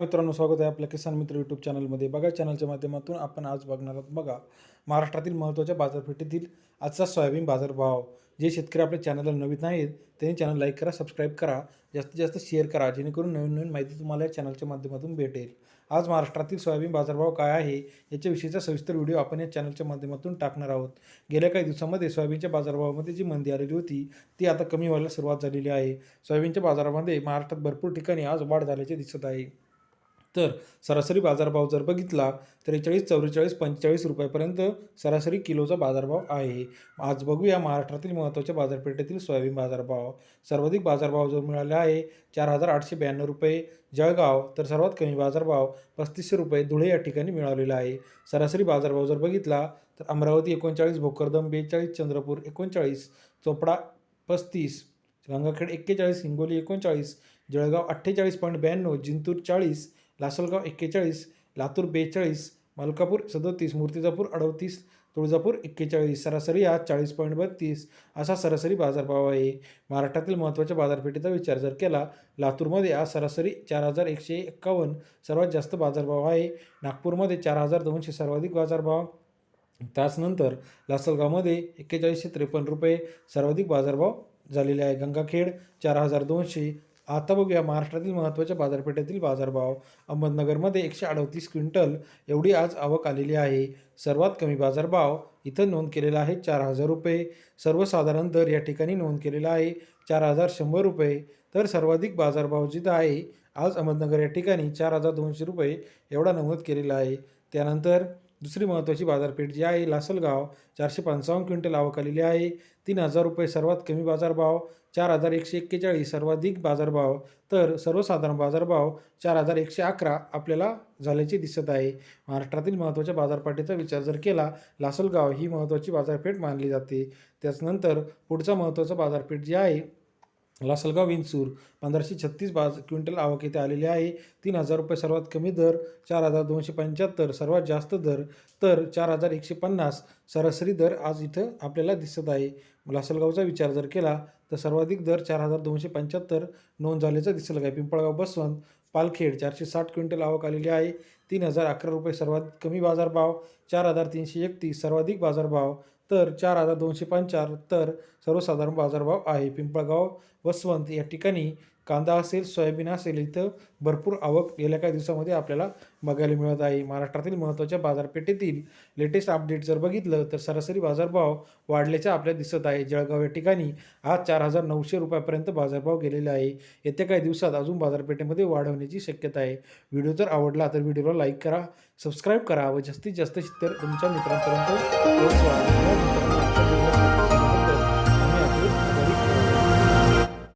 मित्रांनो स्वागत आहे आपल्या किसान मित्र यूट्यूब चॅनलमध्ये बघा चॅनलच्या माध्यमातून आपण आज बघणार आहोत बघा महाराष्ट्रातील महत्त्वाच्या बाजारपेठेतील आजचा सोयाबीन बाजारभाव. जे शेतकरी आपल्या चॅनलला नवीन आहेत त्यांनी चॅनल लाईक करा सबस्क्राईब करा जास्तीत जास्त शेअर करा जेणेकरून नवीन नवीन माहिती तुम्हाला या चॅनलच्या माध्यमातून भेटेल. आज महाराष्ट्रातील सोयाबीन बाजारभाव काय आहे याच्याविषयीचा सविस्तर व्हिडिओ आपण या चॅनलच्या माध्यमातून टाकणार आहोत. गेल्या काही दिवसामध्ये सोयाबीनच्या बाजारभावामध्ये जी मंदी आलेली होती ती आता कमी व्हायला सुरुवात झालेली आहे. सोयाबीनच्या बाजारामध्ये महाराष्ट्रात भरपूर ठिकाणी आज वाढ झाल्याचे दिसत आहे. तर सरासरी बाजारभाव जर बघितला त्रेचाळीस चौवेचाळीस पंचेचाळीस रुपयापर्यंत सरासरी किलोचा बाजारभाव आहे. आज बघूया महाराष्ट्रातील महत्त्वाच्या बाजारपेठेतील सोयाबीन बाजारभाव. सर्वाधिक बाजारभाव जो मिळाला आहे चार हजार आठशे ब्याण्णव रुपये. जळगाव तर सर्वात कमी बाजारभाव पस्तीसशे रुपये. धुळे या ठिकाणी मिळालेला आहे. सरासरी बाजारभाव जर बघितला तर अमरावती एकोणचाळीस भोकरदम बेचाळीस चंद्रपूर एकोणचाळीस चोपडा पस्तीस गंगाखेड एक्केचाळीस हिंगोली एकोणचाळीस जळगाव अठ्ठेचाळीस पॉईंट ब्याण्णव जिंतूर चाळीस लासलगाव एक्केचाळीस लातूर बेचाळीस मलकापूर सदोतीस मूर्तिजापूर अडतीस तुळजापूर एक्केचाळीस सरासरी आज चाळीस पॉईंट बत्तीस असा सरासरी बाजारभाव आहे. महाराष्ट्रातील महत्त्वाच्या बाजारपेठेचा विचार जर केला लातूरमध्ये आज सरासरी चार हजार एकशे एक्कावन्न सर्वात जास्त बाजारभाव आहे. नागपूरमध्ये चार हजार दोनशे सर्वाधिक बाजारभाव. त्याचनंतर लासलगावमध्ये एक्केचाळीसशे त्रेपन्न रुपये सर्वाधिक बाजारभाव झालेले आहे. गंगाखेड चार हजार दोनशे आता बघूया महाराष्ट्रातील महत्त्वाच्या बाजारपेठेतील बाजारभाव. अहमदनगरमध्ये एकशे अडतीस क्विंटल एवढी आज आवक आलेली आहे. सर्वात कमी बाजारभाव इथं नोंद केलेला आहे चार हजार रुपये. सर्वसाधारण दर या ठिकाणी नोंद केलेला आहे चार हजार शंभर रुपये. तर सर्वाधिक बाजारभाव जिथं आहे आज अहमदनगर या ठिकाणी चार हजार दोनशे रुपये एवढा नमूद केलेला आहे. त्यानंतर दुसरी महत्त्वाची बाजारपेठ जी आहे लासलगाव चारशे पंचावन्न क्विंटल आवक आलेली आहे. तीन हजार रुपये सर्वात कमी बाजारभाव चार हजार एकशे एक्केचाळीस सर्वाधिक बाजारभाव तर सर्वसाधारण बाजारभाव चार हजार एकशे अकरा आपल्याला झाल्याचे दिसत आहे. महाराष्ट्रातील महत्त्वाच्या बाजारपेठेचा विचार जर केला लासलगाव ही महत्त्वाची बाजारपेठ मानली जाते. त्याचनंतर पुढचा महत्त्वाचा बाजारपेठ जी आहे लासलगाव विंचूर पंधराशे छत्तीस बाज क्विंटल आवक येथे आलेली आहे. तीन हजार रुपये सर्वात कमी दर चार हजार दोनशे पंच्याहत्तर सर्वात जास्त दर तर चार हजार एकशे पन्नास सरासरी दर आज इथं आपल्याला दिसत आहे. लासलगावचा विचार जर केला तर सर्वाधिक दर चार हजार दोनशे पंच्याहत्तर नोंद झाल्याचं दिसलं आहे. पिंपळगाव बसवंत पालखेड चारशे साठ क्विंटल आवक आलेली आहे. तीन हजार अकरा रुपये सर्वात कमी बाजारभाव चार हजार तीनशे एकतीस सर्वाधिक बाजारभाव तर चार हजार दोनशे पंच्याहत्तर सर्वसाधारण बाजारभाव आहे. पिंपळगाव वसवंत या ठिकाणी कांदा असेल सोयाबीन असेल इथं भरपूर आवक गेल्या काही दिवसामध्ये आपल्याला बघायला मिळत आहे. महाराष्ट्रातील महत्त्वाच्या बाजारपेठेतील लेटेस्ट अपडेट जर बघितलं तर सरासरी बाजारभाव वाढल्याचे आपल्याला दिसत आहे. जळगाव या ठिकाणी आज चार हजार नऊशे रुपयापर्यंत बाजारभाव गेलेला आहे. येत्या काही दिवसात अजून बाजारपेठेमध्ये वाढवण्याची शक्यता आहे. व्हिडिओ जर आवडला तर व्हिडिओला लाईक करा सबस्क्राईब करा व जास्तीत जास्त तर तुमच्या मित्रांपर्यंत पोहोचवा.